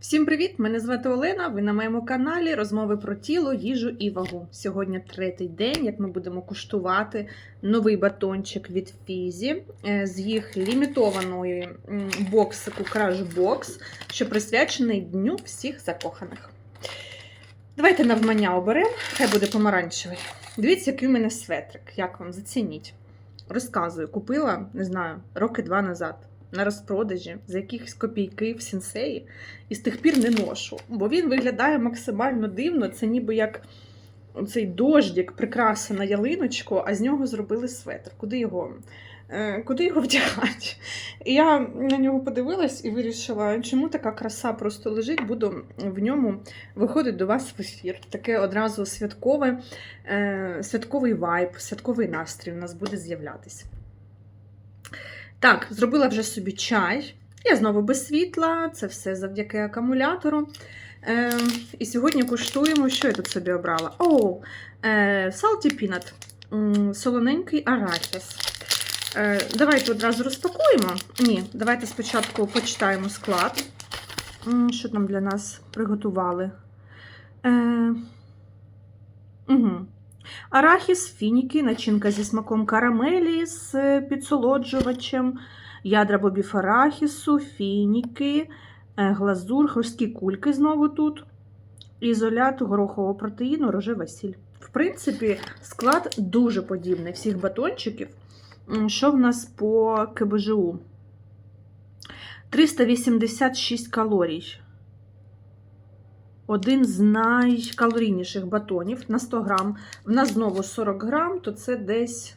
Всім привіт! Мене звати Олена. Ви на моєму каналі розмови про тіло, їжу і вагу. Сьогодні третій день, як ми будемо куштувати новий батончик від Фізі е, з їх лімітованої боксику Box, що присвячений Дню всіх закоханих. Давайте навмання оберемо, хай буде помаранчевий. Дивіться, який у мене светрик. Як вам зацініть? Розказую, купила, не знаю, роки два назад. На розпродажі за якихось копійки в сінсеї і з тих пір не ношу, бо він виглядає максимально дивно. Це ніби як цей дождик, прикраса на ялиночку, а з нього зробили светр. Куди його? е, Куди його вдягати? І я на нього подивилась і вирішила, чому така краса просто лежить, буду в ньому виходити до вас в ефір. Таке одразу святкове, е, святковий вайб, святковий настрій у нас буде з'являтися. Так, зробила вже собі чай. Я знову без світла, це все завдяки акумулятору. Е, і сьогодні куштуємо, що я тут собі обрала. О, е, salty peanut, солоненький арахіс. Е, давайте одразу розпакуємо. Ні, давайте спочатку почитаємо склад, що там для нас приготували. Е, угу. Арахіс, фініки, начинка зі смаком карамелі з підсолоджувачем, ядра бобів арахісу, фініки, е, глазур, хрусткі кульки знову тут, ізолят горохового протеїну, рожева сіль. В принципі, склад дуже подібний всіх батончиків. Що в нас по КБЖУ? 386 калорій. Один з найкалорійніших батонів на 100 грам. В нас знову 40 грам, то це десь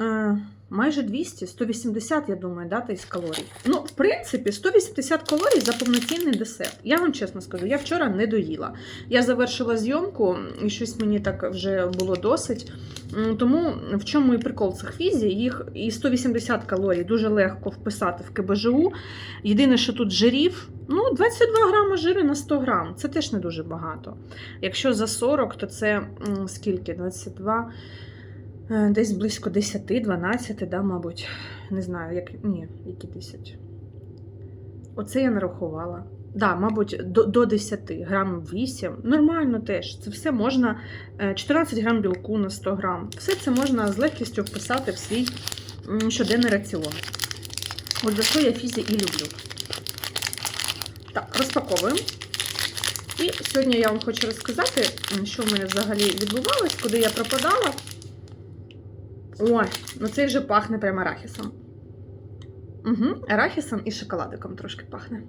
е, майже 200, 180, я думаю, да, із калорій. Ну, в принципі, 180 калорій за повноцінний десерт. Я вам чесно скажу, я вчора не доїла. Я завершила зйомку, і щось мені так вже було досить. Тому в чому і прикол цих фізі, їх і 180 калорій дуже легко вписати в КБЖУ. Єдине, що тут жирів, ну, 22 грами жиру на 100 грам. Це теж не дуже багато. Якщо за 40, то це скільки? 22, е, десь близько 10-12, да, мабуть. Не знаю, як. Ні, які 10. Оце я нарахувала. Да, мабуть, до, до 10 грам 8. Нормально теж. Це все можна. е, 14 грам білку на 100 грам. Все це можна з легкістю вписати в свій щоденний раціон. От за що я фізі і люблю. Так, розпаковуємо. І сьогодні я вам хочу розказати, що в мене взагалі відбувалось, куди я пропадала. Ой, ну це вже пахне прямо арахісом. Угу, арахісом і шоколадиком трошки пахне.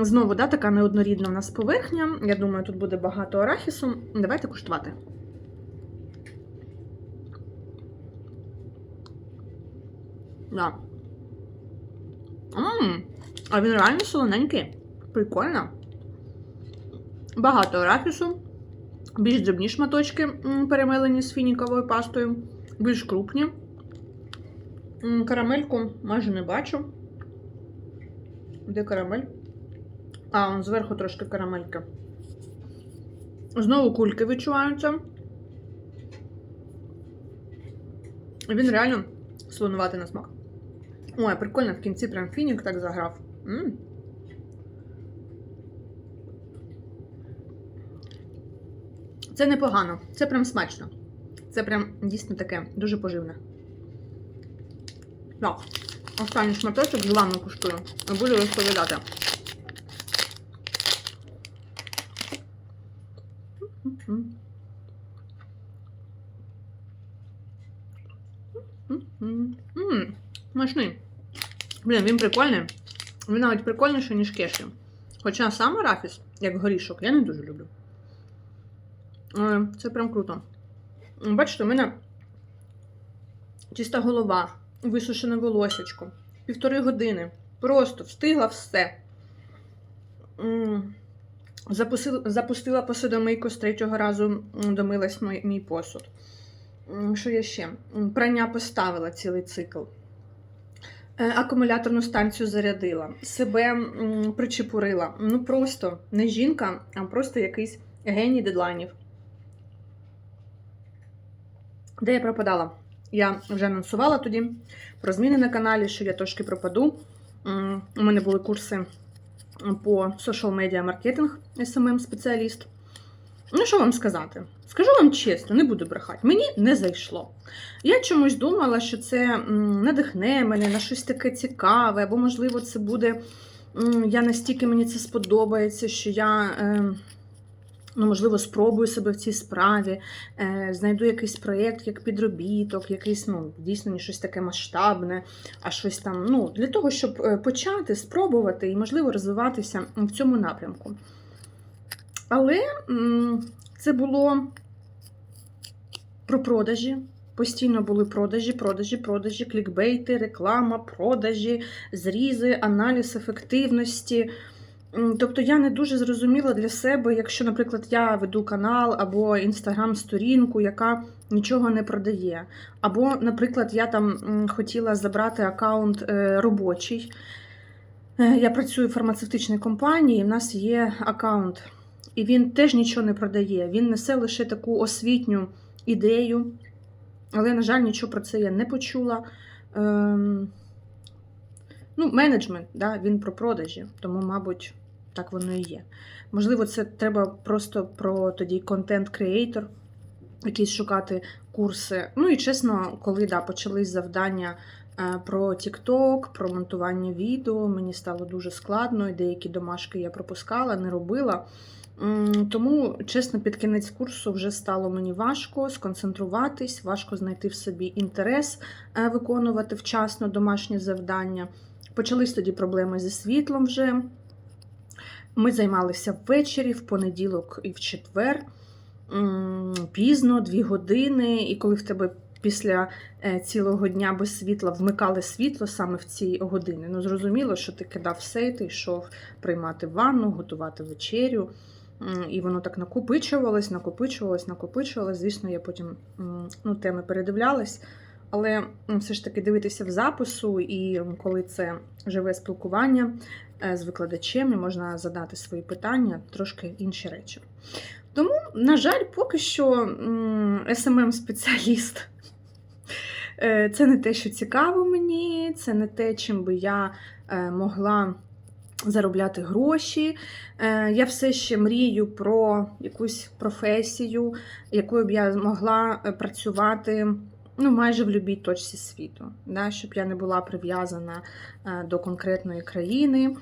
Знову, да, така неоднорідна в нас поверхня. Я думаю, тут буде багато арахісу. Давайте куштувати. Да. Ммм, а він реально солоненький. Прикольно. Багато арахісу. Більш дрібні шматочки м, перемелені з фініковою пастою, більш крупні. Карамельку майже не бачу. Де карамель? А, он зверху трошки карамелька. Знову кульки відчуваються. Він реально слонуватий на смак. Ой, прикольно, в кінці прям фінік так заграв. М. Це непогано, це прям смачно. Це прям дійсно таке дуже поживне. Так, останній шматочок з вами куштую. І буду розповідати. Смачний. Блін, він прикольний. Він навіть прикольніший, ніж кеші. Хоча сам арахіс, як горішок, я не дуже люблю. Це прям круто. Бачите, у мене чиста голова, висушене волосечко. Півтори години. Просто встигла все. Запустила, посудомийку з третього разу домилась мій, мій посуд. Що я ще? Прання поставила цілий цикл. Е, Акумуляторну станцію зарядила, себе причепурила. Ну просто не жінка, а просто якийсь геній дедлайнів. Де я пропадала? Я вже анонсувала тоді про зміни на каналі, що я трошки пропаду. У мене були курси по social media маркетинг, SMM спеціаліст. Ну, що вам сказати? Скажу вам чесно, не буду брехати. Мені не зайшло. Я чомусь думала, що це надихне мене на щось таке цікаве, або, можливо, це буде. Я настільки мені це сподобається, що я, е, ну, можливо, спробую себе в цій справі, е, знайду якийсь проєкт як підробіток, якийсь, ну, дійсно не щось таке масштабне, а щось там. Ну, для того, щоб е, почати, спробувати і, можливо, розвиватися в цьому напрямку. Але це було про продажі. Постійно були продажі, продажі, продажі, клікбейти, реклама, продажі, зрізи, аналіз ефективності. Тобто я не дуже зрозуміла для себе, якщо, наприклад, я веду канал або інстаграм-сторінку, яка нічого не продає. Або, наприклад, я там хотіла забрати аккаунт е, робочий. Е, Я працюю в фармацевтичній компанії, і в нас є аккаунт. І він теж нічого не продає. Він несе лише таку освітню ідею. Але, на жаль, нічого про це я не почула. Ем, ну, менеджмент, да, він про продажі, тому, мабуть, так воно і є. Можливо, це треба просто про тоді контент-креатор, якісь шукати курси. Ну і чесно, коли да, почались завдання е, про TikTok, про монтування відео, мені стало дуже складно, і деякі домашки я пропускала, не робила. Тому, чесно, під кінець курсу вже стало мені важко сконцентруватись, важко знайти в собі інтерес е, виконувати вчасно домашні завдання. Почались тоді проблеми зі світлом вже. Ми займалися ввечері, в понеділок і в четвер, пізно, дві години, і коли в тебе після е, цілого дня без світла вмикали світло саме в ці години. Ну, зрозуміло, що ти кидав все, ти йшов приймати ванну, готувати вечерю. І воно так накопичувалось, накопичувалось, накопичувалось. Звісно, я потім ну, теми передивлялась. Але все ж таки дивитися в запису, і коли це живе спілкування е, з викладачем, і можна задати свої питання, трошки інші речі. Тому, на жаль, поки що СММ-спеціаліст е, це не те, що цікаво мені, це не те, чим би я е, могла заробляти гроші. Я все ще мрію про якусь професію, якою б я могла працювати ну, майже в будь-якій точці світу, да, щоб я не була прив'язана е, до конкретної країни,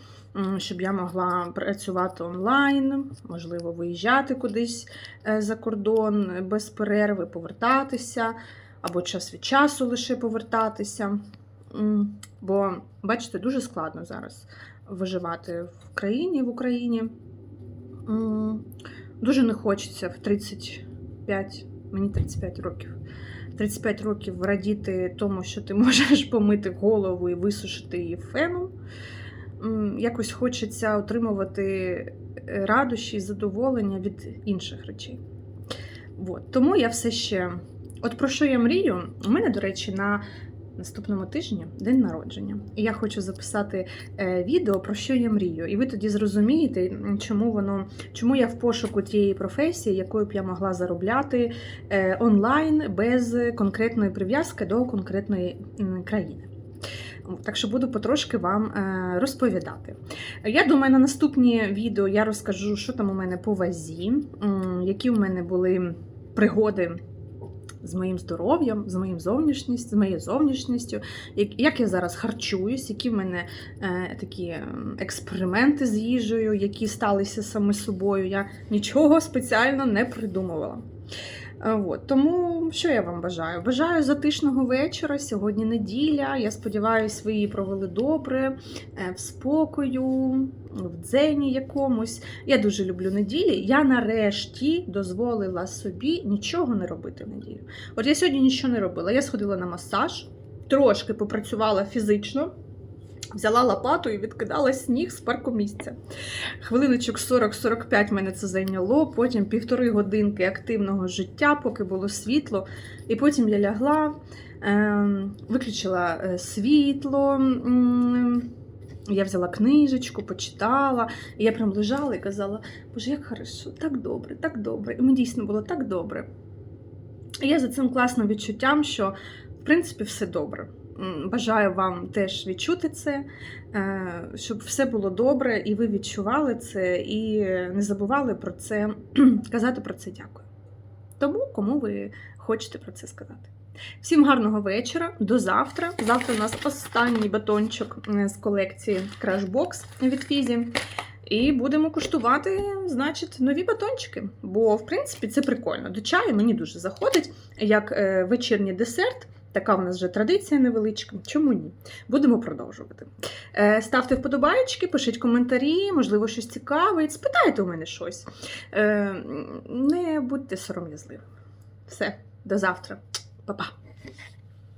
щоб я могла працювати онлайн, можливо, виїжджати кудись е, за кордон без перерви, повертатися, або час від часу лише повертатися. Бо, бачите, дуже складно зараз виживати в країні, в Україні. Дуже не хочеться в 35, мені 35 років. 35 років радіти тому, що ти можеш помити голову і висушити її феном. Якось хочеться отримувати радощі і задоволення від інших речей. От. Тому я все ще. От про що я мрію? У мене, до речі, на наступному тижні день народження. І я хочу записати е, відео про що я мрію. І ви тоді зрозумієте, чому воно, чому я в пошуку тієї професії, якою б я могла заробляти е, онлайн без конкретної прив'язки до конкретної країни. Так що буду потрошки вам е, розповідати. Я думаю, на наступні відео я розкажу, що там у мене по вазі, які у мене були пригоди з моїм здоров'ям, з моїм зовнішністю, з моєю зовнішністю, як, я зараз харчуюсь, які в мене е, такі ем, експерименти з їжею, які сталися саме собою. Я нічого спеціально не придумувала. Е, От. Тому що я вам бажаю? Бажаю затишного вечора. Сьогодні неділя. Я сподіваюся, ви її провели добре, е, в спокою, в дзені якомусь. Я дуже люблю неділі. Я нарешті дозволила собі нічого не робити в неділю. От я сьогодні нічого не робила. Я сходила на масаж, трошки попрацювала фізично. Взяла лопату і відкидала сніг з паркомісця. Хвилиночок 40-45 мене це зайняло, потім півтори годинки активного життя, поки було світло. І потім я лягла, ем, виключила е, світло. Я взяла книжечку, почитала, і я прям лежала і казала, Боже, як хорошо, так добре, так добре. І мені дійсно було так добре. І я за цим класним відчуттям, що в принципі все добре. Бажаю вам теж відчути це, е, щоб все було добре, і ви відчували це, і не забували про це, казати про це дякую. Тому, кому ви хочете про це сказати. Всім гарного вечора, до завтра. Завтра у нас останній батончик е, з колекції Crash Box від Фізі. І будемо куштувати, значить, нові батончики. Бо, в принципі, це прикольно. До чаю мені дуже заходить, як е, вечірній десерт. Така в нас вже традиція невеличка. Чому ні? Будемо продовжувати. Е, ставте вподобайки, пишіть коментарі, можливо, щось цікавить. Спитайте у мене щось. Е, не будьте сором'язливими. Все, до завтра. Па-па.